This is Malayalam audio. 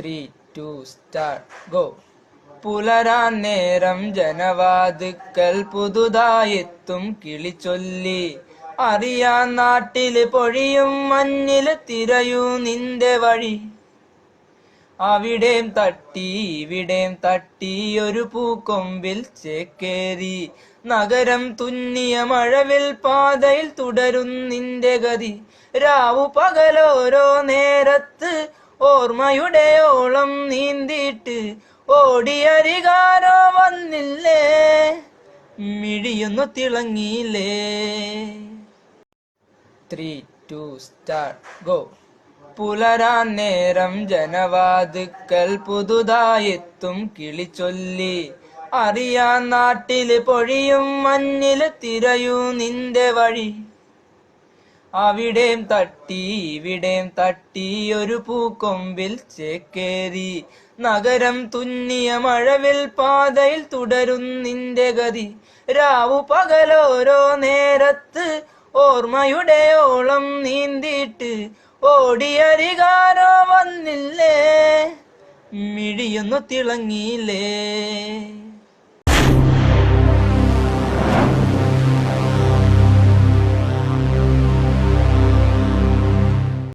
ത്രീ ടു സ്റ്റാർട്ട് ഗോ പുലരാൻ നേരം ജനവാതുക്കൽ പുതുതായെത്തും കിളിച്ചൊല്ലി. അറിയാൻ നാട്ടിൽ പൊഴിയും മഞ്ഞിൽ തിരയൂ നിന്റെ വഴി. അവിടേം തട്ടി ഇവിടേം തട്ടി ഒരു പൂക്കൊമ്പിൽ ചേക്കേറി. നഗരം തുന്നിയ മഴവിൽ പാതയിൽ തുടരും നിന്റെ ഗതി. രാവു പകലോരോ നേരത്ത് ഓർമ്മയുടെ ഓളം നീന്തിയിട്ട് ഓടിയരികാരോ വന്നില്ലേ? മിഴിയൊന്നു തിളങ്ങിയില്ലേ? ത്രീ ടു സ്റ്റാർട്ട് ഗോ പുലരാൻ നേരം ജനവാതുക്കൽ പുതുതായെത്തും കിളിച്ചൊല്ലി. അറിയാൻ നാട്ടിൽ പൊഴിയും മഞ്ഞിൽ തിരയൂ നിന്റെ വഴി. അവിടേം തട്ടി ഇവിടേം തട്ടി ഒരു പൂക്കൊമ്പിൽ ചേക്കേറി. നഗരം തുന്നിയ മഴവിൽ പാതയിൽ തുടരുന്നിന്റെ ഗതി. രാവു പകലോരോ നേരത്ത് ഓർമ്മയുടെ ഓളം നീന്തിയിട്ട് ഓടിയരികാരോ വന്നില്ലേ? മിഴിയൊന്നു തിളങ്ങിയില്ലേ?